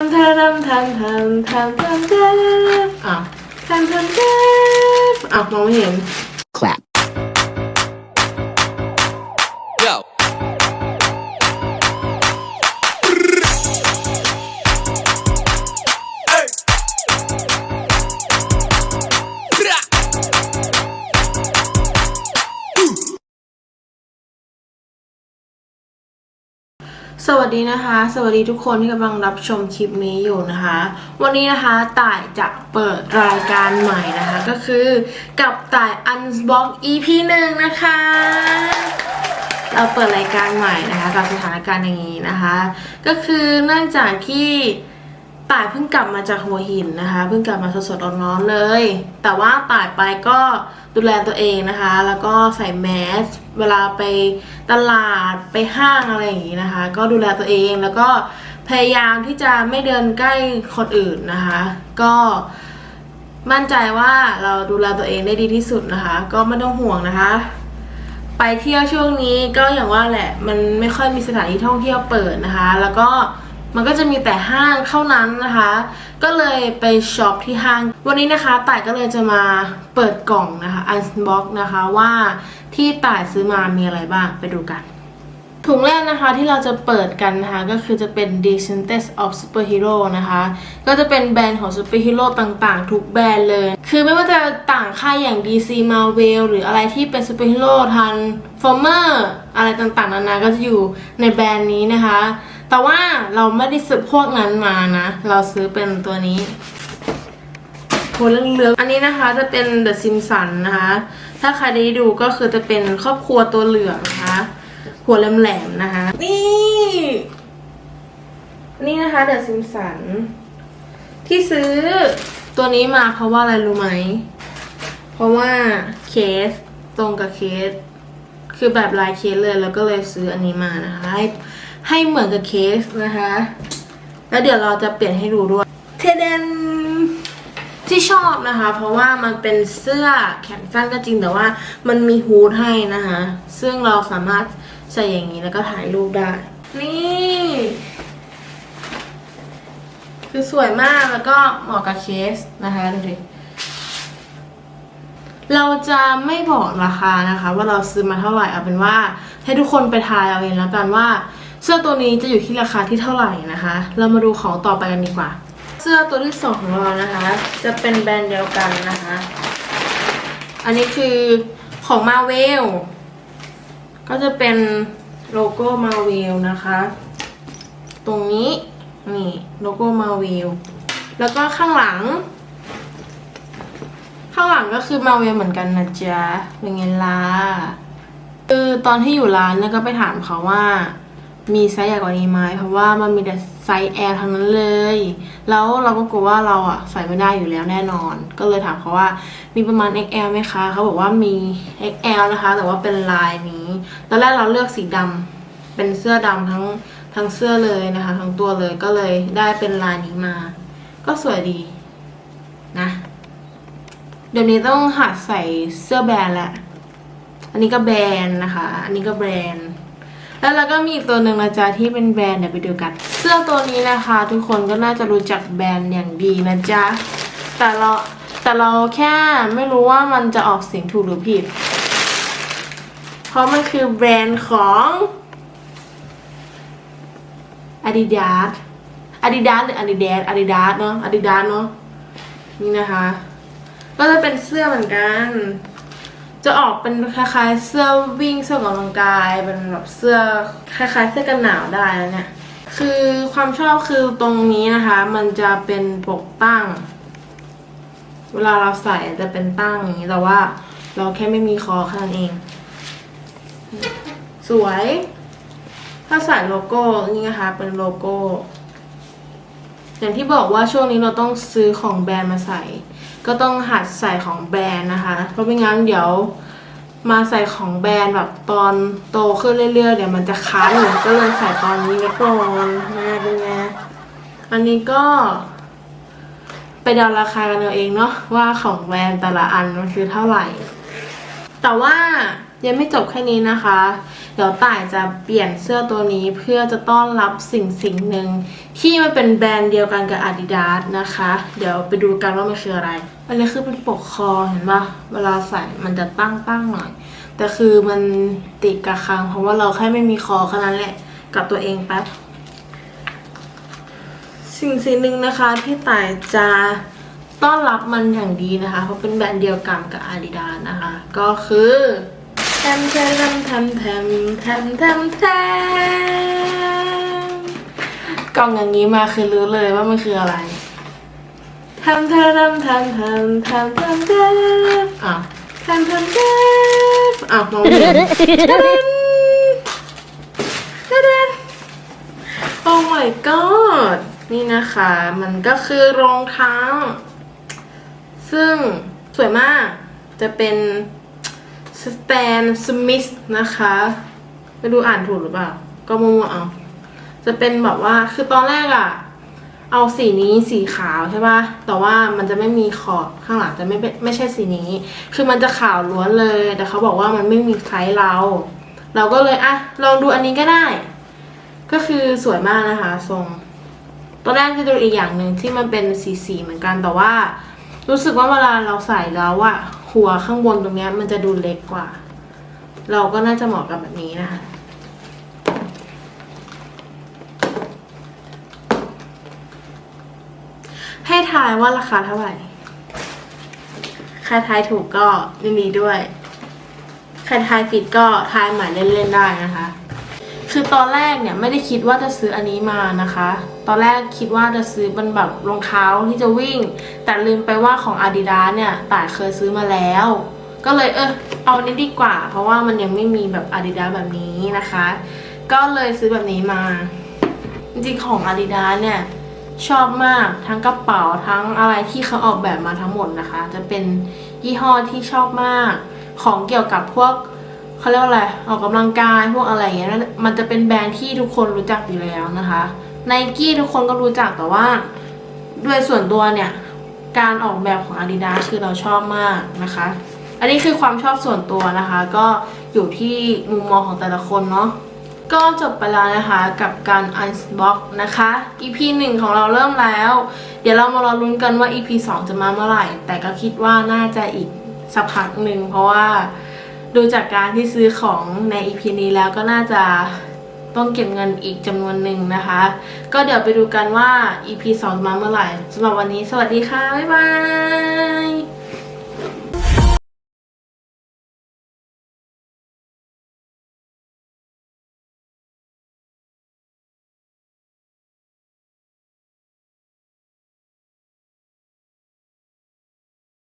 ทำทำทำทำทำทำทำอะทำทำทำอะมองไม่เห็น clap. สวัสดีนะคะ สวัสดีทุกคนที่กำลังรับชมคลิปนี้อยู่นะคะ วันนี้นะคะต่ายจะเปิดรายการใหม่นะคะ ก็คือกับต่าย Unbox EP หนึ่งนะคะ เราเปิดรายการใหม่นะคะกับสถานการณ์อย่างนี้นะคะ ก็คือเนื่องจากที่ ต่ายเพิ่งกลับมาจากหัวหินนะคะ เพิ่งกลับมาสดๆร้อนๆเลย แต่ว่าต่ายไปก็ดูแลตัวเองนะคะ แล้วก็ใส่แมสเวลาไปตลาดไปห้างอะไรอย่างนี้นะคะ ก็ดูแลตัวเองแล้วก็พยายามที่จะไม่เดินใกล้คนอื่นนะคะ ก็มั่นใจว่าเราดูแลตัวเองได้ดีที่สุดนะคะ ก็ไม่ต้องห่วงนะคะ ไปเที่ยวช่วงนี้ก็อย่างว่าแหละมันไม่ค่อยมีสถานที่ท่องเที่ยวเปิดนะคะ แล้วก็ มันก็จะมีแต่ห้างเท่านั้นนะคะ ก็เลยไปช็อปที่ห้าง วันนี้นะคะต่ายก็เลยจะมาเปิดกล่องนะคะ unbox นะคะว่าที่ต่ายซื้อมามีอะไรบ้างไปดูกัน ถุงแรกนะคะที่เราจะเปิดกันนะคะก็คือจะเป็น d e c e n t e s of Superhero นะคะ ก็จะเป็นแบรนด์ของ Superhero ต่างๆ ทุกแบรนด์เลย คือไม่ว่าจะต่างค่ายอย่าง DC Marvel หรืออะไรที่เป็น Superhero ทัน Former อะไรต่างๆนานาก็จะอยู่ในแบรนด์นี้นะคะ แต่ว่าเราไม่ได้ซื้อพวกนั้นมานะ เราซื้อเป็นตัวนี้โหเหลืองๆอันนี้นะคะจะเป็น The Simpsons นะคะ ถ้าใครได้ดูก็คือจะเป็นครอบครัวตัวเหลืองนะคะ หัวแหลมๆนะคะ นี่ นี่นะคะเดอะซิมสันที่ซื้อตัวนี้มาเพราะว่าอะไรรู้ไหม เพราะว่าเคสตรงกับเคส คือแบบลายเคสเลยแล้วก็เลยซื้ออันนี้มานะคะ ให้ให้เหมือนกับเคสนะคะ แล้วเดี๋ยวเราจะเปลี่ยนให้ดูด้วยเทเดนที่ชอบนะคะ เพราะว่ามันเป็นเสื้อแขนสั้นก็จริงแต่ว่ามันมีฮูดให้นะคะ ซึ่งเราสามารถใส่อย่างนี้แล้วก็ถ่ายรูปได้ นี่คือสวยมากแล้วก็เหมาะกับเคสนะคะดูดิเราจะไม่บอกราคานะคะ ว่าเราซื้อมาเท่าไหร่เอาเป็นว่า ให้ทุกคนไปทายเอาเองแล้วกันว่า เสื้อตัวนี้จะอยู่ที่ราคาที่เท่าไหร่นะคะ เรามาดูของต่อไปกันดีกว่า เสื้อตัวที่สองของเรานะคะ จะเป็นแบรนด์เดียวกันนะคะ อันนี้คือของมาเวลก็จะเป็นโลโก้มาเวลนะคะ ตรงนี้นี่โลโก้มาเวลแล้วก็ข้างหลัง ข้างหลังก็คือมาเวลเหมือนกันนะจ๊ะเป็นไงล่ะคือตอนที่อยู่ร้านเนี่ยก็ไปถามเขาว่า มีไซส์ใหญ่กว่านี้ไหมเพราะว่ามันมีแต่ไซส์ L ทั้งนั้นเลย แล้วเราก็กลัวว่าเราอะใส่ไม่ได้อยู่แล้วแน่นอน ก็เลยถามเขาว่ามีประมาณ XL ไหมคะเขาบอกว่ามี XL นะคะ แต่ว่าเป็นลายนี้ตอนแรกเราเลือกสีดำเป็นเสื้อดำทั้งทั้งเสื้อเลยนะคะ ทั้งตัวเลยก็เลยได้เป็นลายนี้มา ก็สวยดีนะเดี๋ยวนี้ต้องหัดใส่เสื้อแบรนด์แหละ อันนี้ก็แบรนด์นะคะ อันนี้ก็แบรนด์ แล้วเราก็มีอีกตัวหนึ่งนะจ๊ะที่เป็นแบรนด์เดี๋ยวไปดูกัน เสื้อตัวนี้นะคะ ทุกคนก็น่าจะรู้จักแบรนด์อย่างดีนะจ๊ะแต่เราแต่เราแค่ไม่รู้ว่ามันจะออกเสียงถูกหรือผิด เพราะมันคือแบรนด์ของ Adidas Adidas หรือ Adidas Adidas เนาะ Adidas เนาะนี่นะคะ ก็จะเป็นเสื้อเหมือนกัน จะออกเป็นคล้ายๆ เสื้อวิ่งเสื้อออกกำลังกายเป็นแบบเสื้อคล้ายๆ เสื้อกันหนาวได้แล้วเนี่ย คือความชอบคือตรงนี้นะคะ มันจะเป็นปกตั้ง เวลาเราใส่จะเป็นตั้งอย่างนี้แต่ว่า เราแค่ไม่มีคอแค่นั้นเอง สวย ถ้าใส่โลโก้นี่นะคะ เป็นโลโก้ อย่างที่บอกว่าช่วงนี้เราต้องซื้อของแบรนด์มาใส่ ก็ต้องหัดใส่ของแบรนด์นะคะ เพราะไม่งั้นเดี๋ยวมาใส่ของแบรนด์แบบตอนโตขึ้นเรื่อยๆเดี๋ยวมันจะคันก็เลยใส่ตอนนี้ไว้ก่อนนะเป็นไงอันนี้ก็ไปเดาราคากันเอาเองเนาะว่าของแบรนด์แต่ละอันมันคือเท่าไหร่ แต่ว่า ยังไม่จบแค่นี้นะคะ เดี๋ยวต่ายจะเปลี่ยนเสื้อตัวนี้เพื่อจะต้อนรับสิ่งสิ่งหนึ่งที่มันเป็นแบรนด์เดียวกันกับ Adidas นะคะ เดี๋ยวไปดูกันว่ามันคืออะไร อันนี้คือเป็นปกคอเห็นปะเวลาใส่มันจะตั้งตั้งๆหน่อย แต่คือมันติดกระคังเพราะว่าเราแค่ไม่มีคอแค่นั้นแหละ กับตัวเองแป๊บ สิ่งสิ่งหนึ่งนะคะที่ต่ายจะต้อนรับมันอย่างดีนะคะ เพราะเป็นแบรนด์เดียวกันกับ Adidas นะคะ ก็คือ มแทมแทมแทมแทมแทมแทมกล่องอย่างนี้มาคือรู้เลยว่ามันคืออะไรแทมแทมแทมแทมแทมแทมแทมอะทมแทมแทมอะมองไม่เห็นแทมแทมแทมโอ้ my god นี่นะคะ มันก็คือรองเท้า ซึ่งสวยมากจะเป็น Stan Smith นะคะไม่รู้อ่านถูกหรือเปล่า ก็มั่วๆเอา จะเป็นแบบว่าคือตอนแรกอะเอาสีนี้สีขาวใช่ป่ะ แต่ว่ามันจะไม่มีขอบข้างหลังจะไม่เป็นไม่ใช่สีนี้ คือมันจะขาวล้วนเลย แต่เขาบอกว่ามันไม่มีไซส์เรา เราก็เลยอะลองดูอันนี้ก็ได้ ก็คือสวยมากนะคะทรง ตอนแรกจะดูอีกอย่างหนึ่งที่มันเป็นสีสีเหมือนกันแต่ว่า รู้สึกว่าเวลาเราใส่แล้วอะ หัวข้างบนตรงนี้มันจะดูเล็กกว่า เราก็น่าจะเหมาะกับแบบนี้นะคะให้ทายว่าราคาเท่าไหร่ ใครทายถูกก็ยินดีด้วย ใครทายผิดก็ทายใหม่เล่นๆได้นะคะ คือตอนแรกเนี่ยไม่ได้คิดว่าจะซื้ออันนี้มานะคะ ตอนแรกคิดว่าจะซื้อเป็นแบบรองเท้าที่จะวิ่ง แต่ลืมไปว่าของ Adidas เนี่ยต่ายเคยซื้อมาแล้ว ก็เลยเออเอานี้ดีกว่า เพราะว่ามันยังไม่มีแบบ Adidas แบบนี้นะคะ ก็เลยซื้อแบบนี้มา จริงๆของ Adidas เนี่ยชอบมากทั้งกระเป๋าทั้งอะไรที่เขาออกแบบมาทั้งหมดนะคะ จะเป็นยี่ห้อที่ชอบมาก ของเกี่ยวกับพวกเขาเรียกว่าอะไรออกกำลังกายพวกอะไรอย่างเงี้ยมันจะเป็นแบรนด์ที่ทุกคนรู้จักอยู่แล้วนะคะ ไนกี้ทุกคนก็รู้จักแต่ว่าด้วยส่วนตัวเนี่ย การออกแบบของ Adidas คือเราชอบมากนะคะ อันนี้คือความชอบส่วนตัวนะคะ ก็อยู่ที่มุมมองของแต่ละคนเนาะก็จบไปแล้วนะคะกับการ unbox นะคะ EP 1 ของเราเริ่มแล้ว เดี๋ยวเรามารอลุ้นกันว่า EP 2 จะมาเมื่อไหร่ แต่ก็คิดว่าน่าจะอีกสักพักหนึ่งเพราะว่าดูจากการที่ซื้อของใน EP นี้แล้วก็น่าจะ ต้องเก็บเงินอีกจำนวนหนึ่งนะคะ ก็เดี๋ยวไปดูกันว่า EP 2 มาเมื่อไหร่สำหรับวันนี้สวัสดีค่ะ บ๊ายบาย